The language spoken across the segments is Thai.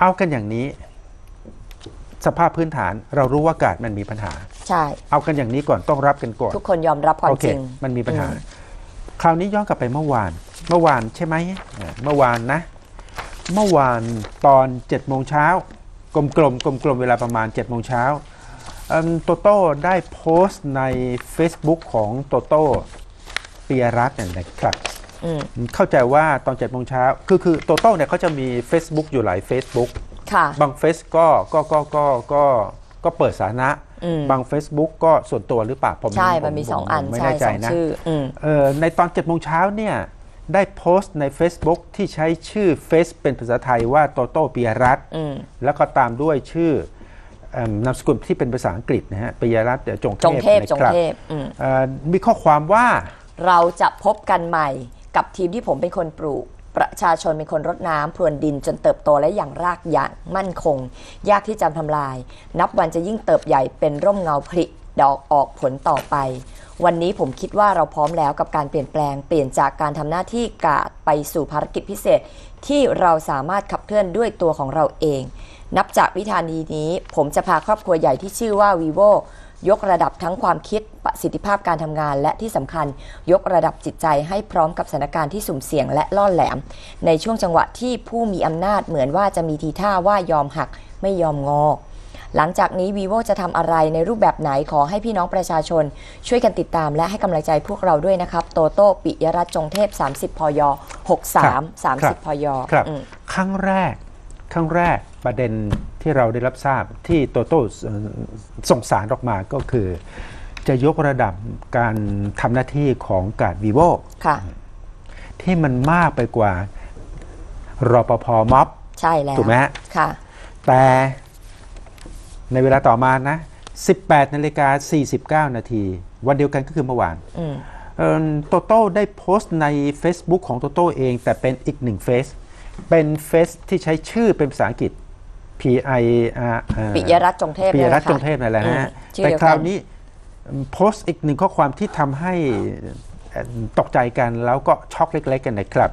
เอากันอย่างนี้ สภาพพื้นฐานเรารู้ว่ากาดมันมีปัญหา ใช่ เอากันอย่างนี้ก่อนต้องรับกันก่อนทุกคนยอมรับความโอเคจริง มันมีปัญหาอืมคราวนี้ย้อนกลับไปเมื่อวาน เมื่อวานใช่ไหมเออเมื่อวานนะ เมื่อวานตอน7จ็ดโมงเช้ากลมกลมกลมกลมๆเวลาประมาณ7จ็ดโมงเช้าเอิ่มโตโต้ได้โพสต์ใน Facebook ของโตโต้ปียรัตน์เนี่ยนะครับอืม เข้าใจว่าตอน7จ็ดโมงเช้าคือคือโตโต้เนี่ยเขาจะมี Facebook อยู่หลาย Facebook ค่ะบางเฟซก็ก็ก็ก็ก็ก็เปิดสาธารณะอืมบาง Facebook ก็ส่วนตัวหรือเปล่าผมใช่ผมันมีผสองอันไม่ใช่แน่ใจสองนะชื่ออืมเอ่อในตอน7จ็ดโมงเช้าเนี่ยได้โพสต์ใน Facebook ที่ใช้ชื่อเฟซเป็นภาษาไทยว่าโตโต้ปียรัตน์อืมแล้วก็ตามด้วยชื่อเอิ่มนามสกุลที่เป็นภาษาอังกฤษนะฮะปียรัตน์จงจงเทพนะจงครับเทพอืมเอ่อมีข้อความว่าเราจะพบกันใหม่ กับทีมที่ผมเป็นคนปลูก ประชาชนเป็นคนรดน้ำพรวนดินจนเติบโตและอย่างรากอย่างมั่นคง ยากที่จะทำลาย นับวันจะยิ่งเติบใหญ่เป็นร่มเงาผลิดอกออกผลต่อไป วันนี้ผมคิดว่าเราพร้อมแล้วกับการเปลี่ยนแปลง เปลี่ยนจากการทำหน้าที่กาดไปสู่ภารกิจพิเศษ ที่เราสามารถขับเคลื่อนด้วยตัวของเราเอง นับจากวิธานีนี้ ผมจะพาครอบครัวใหญ่ที่ชื่อว่า vivo ยกระดับทั้งความคิดประสิทธิภาพการทำงาน และที่สำคัญยกระดับจิตใจให้พร้อมกับสถานการณ์ที่สุ่มเสี่ยงและล่อแหลม ในช่วงจังหวะที่ผู้มีอำนาจเหมือนว่าจะมีทีท่าว่ายอมหักไม่ยอมงอ หลังจากนี้ vivo จะทำอะไรในรูปแบบไหนขอให้พี่น้องประชาชน ช่วยกันติดตามและให้กำลังใจพวกเราด้วยนะครับ โตโต้ปิยรัตน์จงเทพ 30 พย 63 30 พย ครับอืมครั้งแรก ครั้งแรกประเด็นที่เราได้รับทราบที่โตโต้เอ่อส่งสารออกมาก็คือ จะยกระดับการทำหน้าที่ของการ vivo ค่ะที่มันมากไปกว่ารปภม็อบ ใช่แล้วถูกไหมฮะค่ะ แต่ในเวลาต่อมานะ 18นาฬิกา49 นาที วันเดียวกันก็คือเมื่อวานอืมเอิ่มโตโต้ได้โพสต์ใน Facebook ของโตโต้เอง แต่เป็นอีกหนึ่งเฟซ เป็นเฟซที่ใช้ชื่อเป็นภาษาอังกฤษ P I R เอ่อปิยรัตน์จงเทพปิยรัตน์นี่จงเทพนั่นแหละนะฮะอืมชื่อแต่เดียวคกัรานวนี้โพสต์อีกหนึ่งข้อความที่ทำให้เอ่อตกใจกันแล้วก็ช็อกเล็ก ๆ กันนะครับ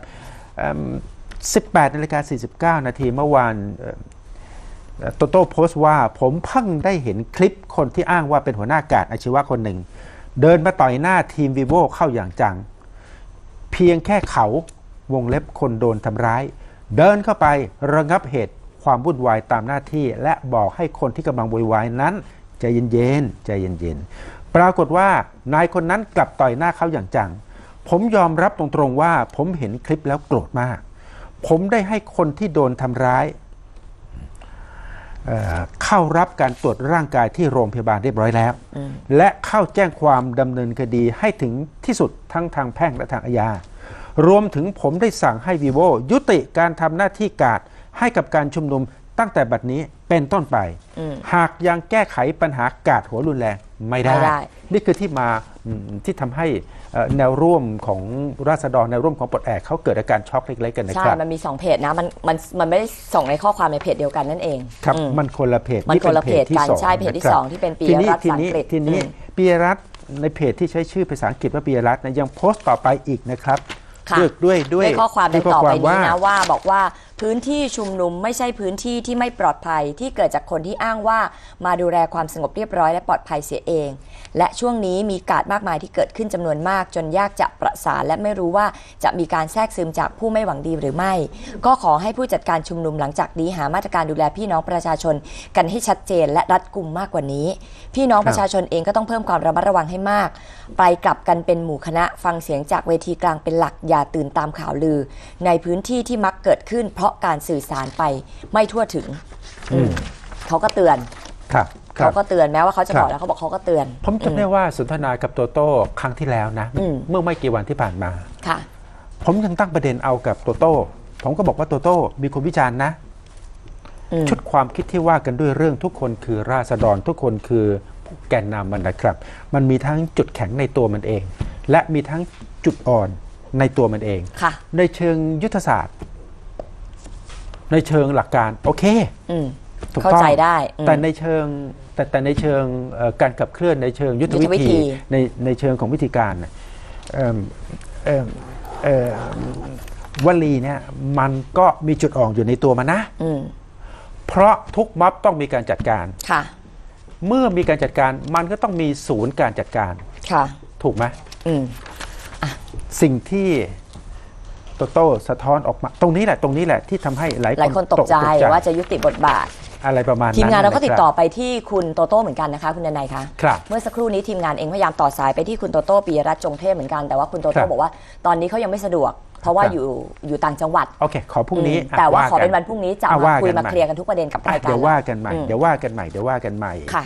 เอิ่ม18นาฬิกา49 นาทีเมื่อวานเอ่อเอ่อโตโต้โพสต์ว่าผมเพิ่งได้เห็นคลิปคนที่อ้างว่าเป็นหัวหน้าการอาชีวะคนหนึ่ง เดินมาต่อยหน้าทีมวีโวเข้าอย่างจัง เพียงแค่เขาวงเล็บคนโดนทำร้าย เดินเข้าไประงับเหตุความวุ่นวายตามหน้าที่ และบอกให้คนที่กำลังโวยวายนั้นใจเย็นๆใจเย็นๆปรากฏว่านายคนนั้นกลับต่อยหน้าเขาอย่างจัง ผมยอมรับตรงๆว่า ผมเห็นคลิปแล้วโกรธมาก ผมได้ให้คนที่โดนทำร้ายเอ่อเข้ารับการตรวจร่างกายที่โรงพยาบาลเรียบร้อยแล้ว และเข้าแจ้งความดำเนินคดีให้ถึงที่สุดทั้งทางแพ่งและทางอาญา รวมถึงผมได้สั่งให้ vivo ยุติการทำหน้าที่การดให้กับการชุมนุมตั้งแต่บัดนี้เป็นต้นไปอืมหากยังแก้ไขปัญหากาดหัวรุนแรงไม่ได้ ไม่ได้ นี่คือที่มาอืมที่ทำให้เอ่อแนวร่วมของราษฎรแนวร่วมของปลดแอกเขาเกิดอาการช็อกเล็กๆกันนะใช่ ครับ มันมีสองเพจนะ มัน มัน มันไม่ได้ส่งในข้อความในเพจเดียวกันนั่นเองครับ อืม มันคนละเพจมันคนละเพจที่กันสองใช่เพจที่ะครับสองที่เป็นปียทีนี้รัตน์ทีนี้สังกฤษทีนี้อืม ปียรัตน์ในเพจที่ใช้ชื่อภาษาอังกฤษว่าปียรัตน์นะยังโพสต์ต่อไปอีกนะครับ ค่ะด้วยด้วยด้วยด้วยข้อความดัด้งยข้ต่อไปความนี้นะว่าว่าบอกว่า พื้นที่ชุมนุมไม่ใช่พื้นที่ที่ไม่ปลอดภัยที่เกิดจากคนที่อ้างว่ามาดูแลความสงบเรียบร้อยและปลอดภัยเสียเอง และช่วงนี้มีการมากมายที่เกิดขึ้นจำนวนมาก จนยากจะประสานและไม่รู้ว่าจะมีการแทรกซึมจากผู้ไม่หวังดีหรือไม่ ก็ขอให้ผู้จัดการชุมนุมหลังจากนี้หามาตรการดูแลพี่น้องประชาชน กันให้ชัดเจน และรัดกุมมากกว่านี้ พี่น้องประชาชนเองก็ต้องเพิ่มความระมัดระวังให้มาก ไปกลับกันเป็นหมู่คณะฟังเสียงจากเวทีกลางเป็นหลักอย่าตื่นตามข่าวลือ ในพื้นที่ที่มักเกิดขึ้น เพราะการสื่อสารไปไม่ทั่วถึงอืม เขาก็เตือน ครับครัเขาบ ก็เตือนแม้ว่าเขาจะครับ บอกแล้วเขาบอกเขาก็เตือน ผมจำได้ว่าสนทนากับโตโต้ครั้งที่แล้วนะ อืม เมื่อไม่กี่วันที่ผ่านมา ค่ะ ผมยังตั้งประเด็นเอากับโตโต้ ผมก็บอกว่าโตโต้มีคนวิจารณ์นะ อืม ชุดความคิดที่ว่ากันด้วยเรื่องทุกคนคือราษฎรทุกคนคือแกนนำมันนะครับ มันมีทั้งจุดแข็งในตัวมันเอง และมีทั้งจุดอ่อนในตัวมันเอง ค่ะ ในเชิงยุทธศาสตร์ ในเชิงหลักการโอเคอืมถูกเข้าต้องใจได้อืมแต่ในเชิงแต่แต่ในเชิงเอ่อการขับเคลื่อนในเชิงยุทธยุทธวิวิธีธีในในเชิงของวิธีการน่ะเอิ่มเอิ่มเอ่อวลีเนี่ยมันก็มีจุดอ่อนอยู่ในตัวมันนะอืมเพราะทุกม็อบต้องมีการจัดการค่ะเมื่อมีการจัดการมันก็ต้องมีศูนย์การจัดการ ค่ะ ถูกไหมอืมสิ่งที่โตโต้สะท้อนออกมา ตรงนี้แหละตรงนี้แหละที่ทำให้หลายหลายคนตกใจว่าจะยุติบทบาท อะไรประมาณนั้นทีมงานเราก็ติดต่อนะคไปที่คุณโตโต้เหมือนกันนะคะ คุณนายคะครับเมื่อสักครู่นี้ทีมงานเองพยายามต่อสายไปที่คุณโตโต้ปียรัตน์จงเทพเหมือนกันแต่ว่าคุณโตครัโต้บบอกว่าตอนนี้เขายังไม่สะดวกเพราะว่าครับอยู่อยู่ต่างจังหวัดโอเคขอพรุ่งนี้อืมอะแต่ว่าขอกัเป็นวันพรุ่งนี้จะอะมาว่าคุยกันมาใหม่เคลียร์กันทุกประเด็นกับอะรายการเดี๋ยวว่ากันใหม่อืมเดี๋ยวว่ากันใหม่เดี๋ยวว่ากันใหม่ค่ะ